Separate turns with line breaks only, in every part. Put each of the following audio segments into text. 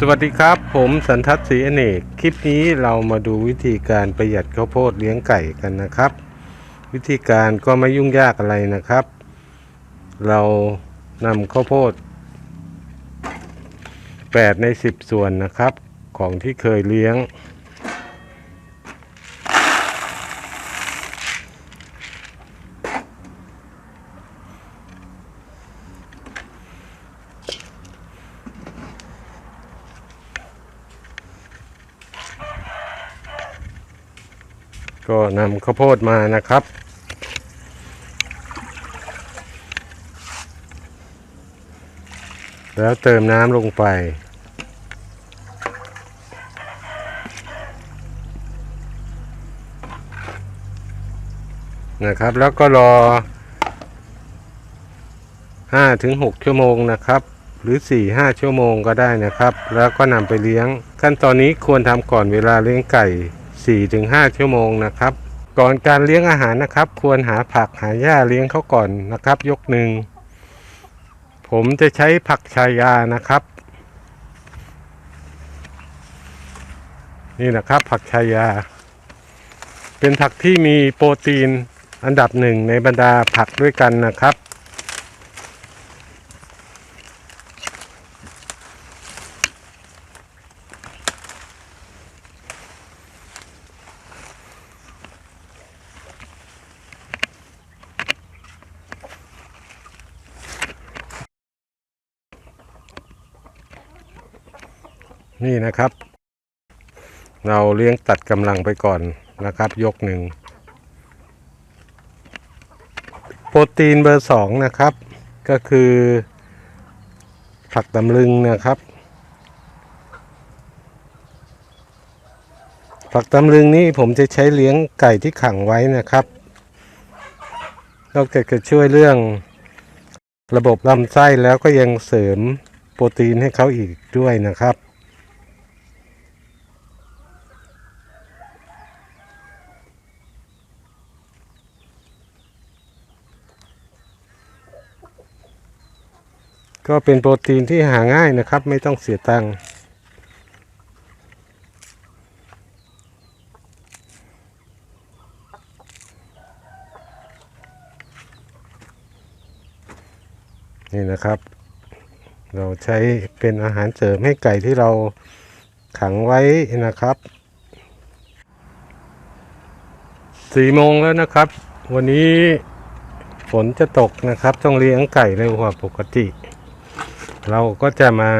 สวัสดีครับ ผมสันทัศน์ศรีอเนก คลิปนี้เรามาดูวิธีการประหยัดข้าวโพดเลี้ยงไก่กันนะครับ วิธีการก็ไม่ยุ่งยากอะไรนะครับ เรานำข้าวโพด 8 ใน 10 ส่วนนะครับ ของที่เคยเลี้ยง ก็นำข้าวโพดมานะครับ แล้วเติมน้ำลงไป นะครับ แล้วก็รอ5-6ชั่วโมงนะครับ หรือ 4-5 ชั่วโมงก็ได้นะครับ แล้วก็นำไปเลี้ยง ขั้นตอนนี้ควรทำก่อนเวลาเลี้ยงไก่ 4-5 ชั่วโมงนะครับ ก่อนการเลี้ยงอาหารนะครับ ควรหาผักหาหญ้าเลี้ยงเขาก่อนนะครับ ยกหนึ่งผมจะใช้ผักชายานะครับ นี่นะครับผักชายา เป็นผักที่มีโปรตีนอันดับหนึ่งในบรรดาผักด้วยกันนะครับ นี่นะครับ เราเลี้ยงตัดกำลังไปก่อนนะครับ ยกหนึ่งโปรตีนเบอร์สองนะครับ ก็คือผักตำลึงนะครับผักตำลึงนี่ผมจะใช้เลี้ยงไก่ที่ขังไว้นะครับ นอกจากจะช่วยเรื่องระบบลำไส้แล้วก็ยังเสริมโปรตีนให้เขาอีกด้วยนะครับ ก็เป็นโปรตีนที่หาง่ายนะครับ ไม่ต้องเสียตังค์นี่นะครับ เราใช้เป็นอาหารเสริมให้ไก่ที่เราขังไว้นะครับสี่โมงแล้วนะครับ วันนี้ฝนจะตกนะครับ ต้องเลี้ยงไก่เร็วกว่าปกติ เราก็จะมา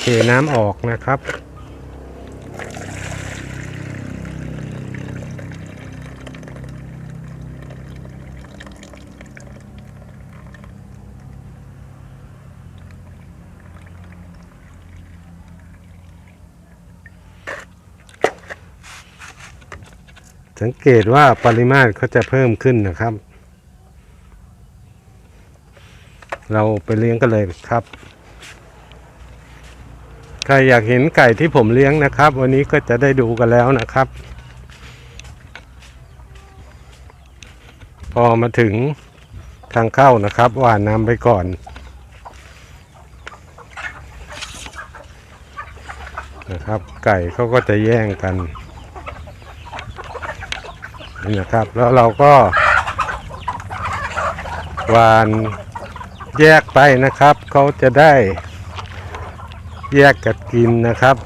เทน้ำออกนะครับ สังเกตว่าปริมาตรเขาจะเพิ่มขึ้นนะครับ เราไปเลี้ยงกันเลยครับ ใครอยากเห็นไก่ที่ผมเลี้ยงนะครับ วันนี้ก็จะได้ดูกันแล้วนะครับ พอมาถึงทางเข้านะครับหว่านน้ำไปก่อนนะครับไก่เขาก็จะแย่งกันนี่นะครับ แล้วเราก็หวาน แยกไปนะครับ เขาจะได้แยกกัดกินนะครับ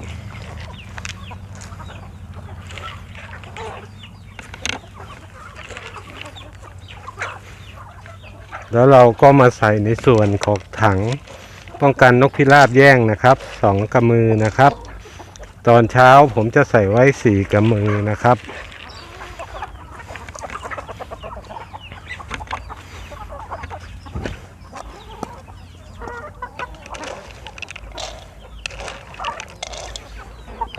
แล้วเราก็มาใส่ในส่วนของถังป้องกันนกพิราบแย่งนะครับสองกำมือนะครับ ตอนเช้าผมจะใส่ไว้สี่กำมือนะครับ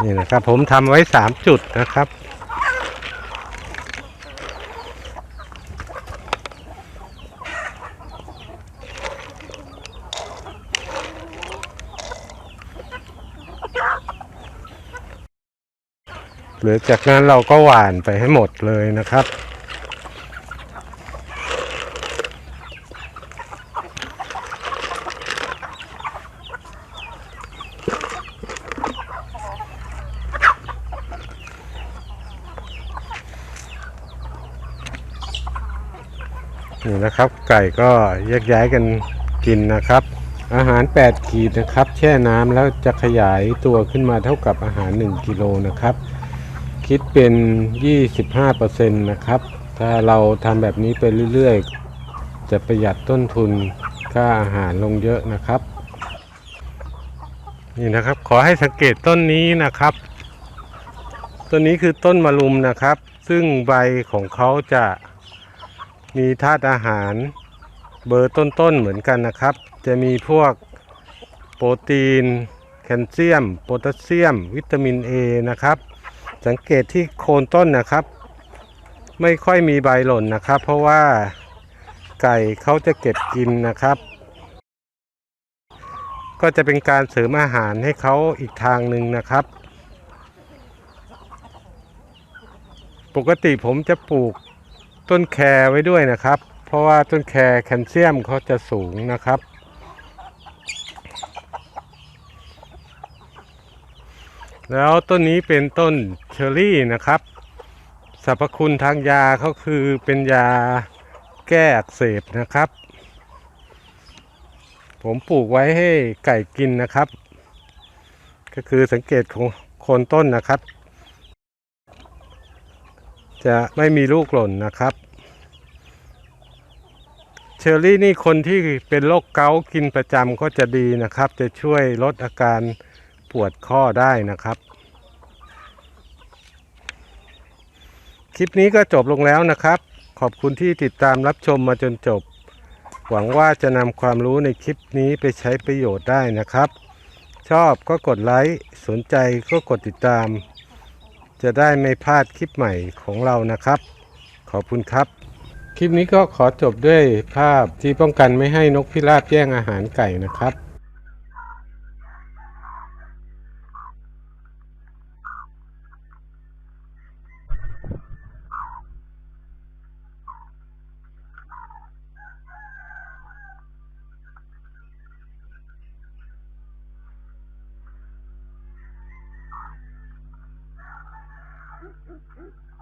นี่นะครับ ผมทำไว้สามจุดนะครับ หรือจากนั้นเราก็หว่านไปให้หมดเลยนะครับ นี่นะครับ ไก่ก็แยกย้ายกันกินนะครับ อาหาร 8 ขีดนะครับ แช่น้ำแล้วจะขยายตัวขึ้นมาเท่ากับอาหาร 1 กิโลนะครับ คิดเป็น 25%นะครับ ถ้าเราทำแบบนี้ไปเรื่อยๆ จะประหยัดต้นทุนค่าอาหารลงเยอะนะครับ นี่นะครับ ขอให้สังเกตต้นนี้นะครับต้นนี้คือต้นมะรุมนะครับ ซึ่งใบของเขาจะ มีธาตุอาหารเบอร์ต้นๆเหมือนกันนะครับ จะมีพวกโปรตีน แคลเซียม โพแทสเซียม วิตามิน A นะครับ สังเกตที่โคนต้นนะครับ ไม่ค่อยมีใบหล่นนะครับ เพราะว่าไก่เขาจะเก็บกินนะครับ ก็จะเป็นการเสริมอาหารให้เขาอีกทางหนึ่งนะครับ ปกติผมจะปลูก ต้นแครไว้ด้วยนะครับ เพราะว่าต้นแครแคลเซียมเขาจะสูงนะครับ แล้วต้นนี้เป็นต้นเชอร์รี่นะครับสรรพคุณทางยาเขาคือเป็นยาแก้อักเสบนะครับ ผมปลูกไว้ให้ไก่กินนะครับ ก็คือสังเกตของโคนต้นนะครับ จะไม่มีลูกหล่นนะครับ เชอร์รี่นี่คนที่เป็นโรคเกาต์กินประจำก็จะดีนะครับ จะช่วยลดอาการปวดข้อได้นะครับ คลิปนี้ก็จบลงแล้วนะครับ ขอบคุณที่ติดตามรับชมมาจนจบ หวังว่าจะนำความรู้ในคลิปนี้ไปใช้ประโยชน์ได้นะครับ ชอบก็กดไลค์สนใจก็กดติดตาม จะได้ไม่พลาดคลิปใหม่ของเรานะครับ ขอบคุณครับ คลิปนี้ก็ขอจบด้วยภาพที่ป้องกันไม่ให้นกพิราบแย่งอาหารไก่นะครับ Hmm?